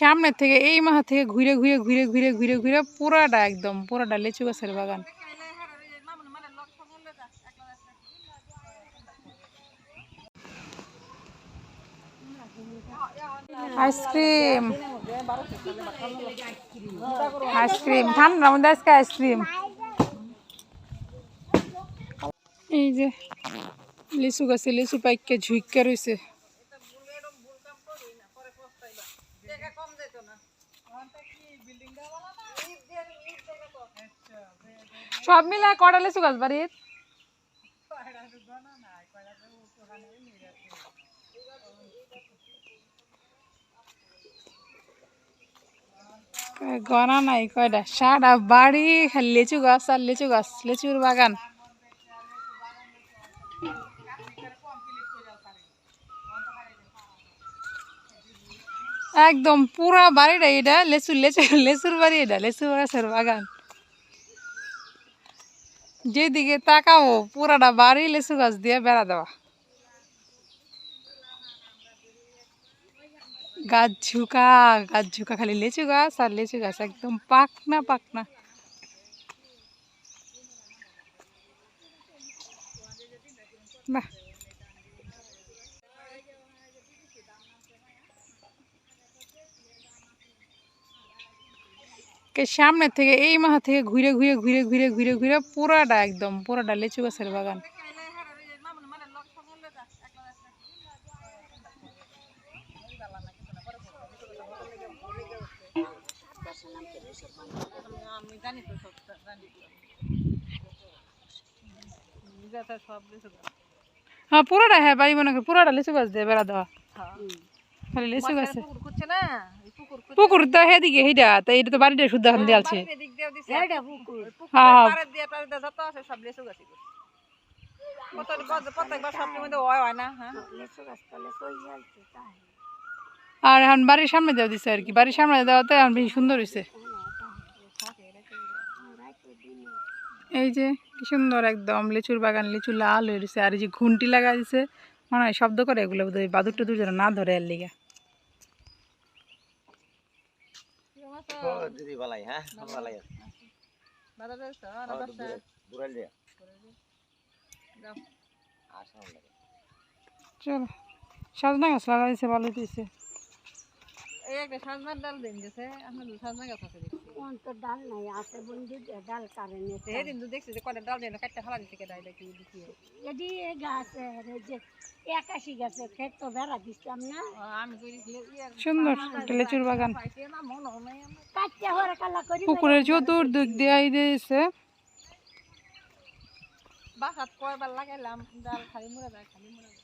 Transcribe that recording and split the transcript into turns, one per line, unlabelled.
সামনে থেকে এই মাথা থেকে ঘুরে ঘুরে ঘুরে ঘুরে ঘুরে ঘুরে পুরাটা একদম, পুরাটা লিচু গাছের বাগান। Ice cream. Ice cream. ঠান্ডার মধ্যে আজকে আইসক্রিম। এই যে লিচু গাছে লিচু পাইকে ঝুঁকে রয়েছে সব মিলা কটা লিচু গাছ বাড়ির? গনা নাই, কয়টা? সারা বাড়ি লিচু গাছ আর লিচু গাছ, লিচুর বাগান। একদম পুরা বাড়িটা এটা লেচু লেচু লেচুর বাড়ি এটা লেচু গাছের বাগান। যেদিকে তাকাবো, পুরাটা বাড়ি লেচু গাছ দিয়ে বেড়া দেওয়া। গাছ ঝুঁকা গাছ ঝুঁকা, খালি লিচু গাছ আর লিচু গাছ, একদম পাকনা পাকনা। বাহ। সামনে থেকে এই মাথা থেকে ঘুরে ঘুরে ঘুরে ঘুরে ঘুরে ঘুরে পুরাটা একদম পুরাটা লিচু গাছের বাগান। হ্যাঁ পুরোটা হ্যাঁ বাড়ি মনে পুরোটা লিচু গাছ দিয়ে বেড়া দেওয়া। খালি লিচু গাছে। পুকুর তো হেদিকে হেইটা তো এটা তো বাড়িটা শুদ্ধ এখন দিয়ালছে হ্যাঁ হ্যাঁ আর এখন বাড়ির সামনে দেওয়া দিছে আর কি বাড়ির সামনে দেওয়াতে এখন বেশি সুন্দর হয়েছে এই যে কি সুন্দর একদম লিচুর বাগান লিচু লাল হয়ে রয়েছে আর এই যে ঘুন্টি লাগা দিছে মনে হয় শব্দ করে এগুলো বাদুর টুদুর যেন না ধরে আর লিগা।
দিদি বালাই হ্যাঁ? বালাই বুড়াল দিয়া আসলাম লাগে।
চলো। সাজনা গাছ লাগা দিছে। দিছে
তো ডাল নাই আছে বন্ধু ডাল গাছ এ যে একাশি গাছের ক্ষেত তো বেড়া দিছিলাম না।
সুন্দর লিচুর বাগান।
কাটতে হরে কালা করি
পুকুরের চতুর্দিক দিয়ে দিয়েছে।
বাসাত কয়বার লাগাইলাম ডাল খালি মুড়া যায় খালি মুড়া যায়।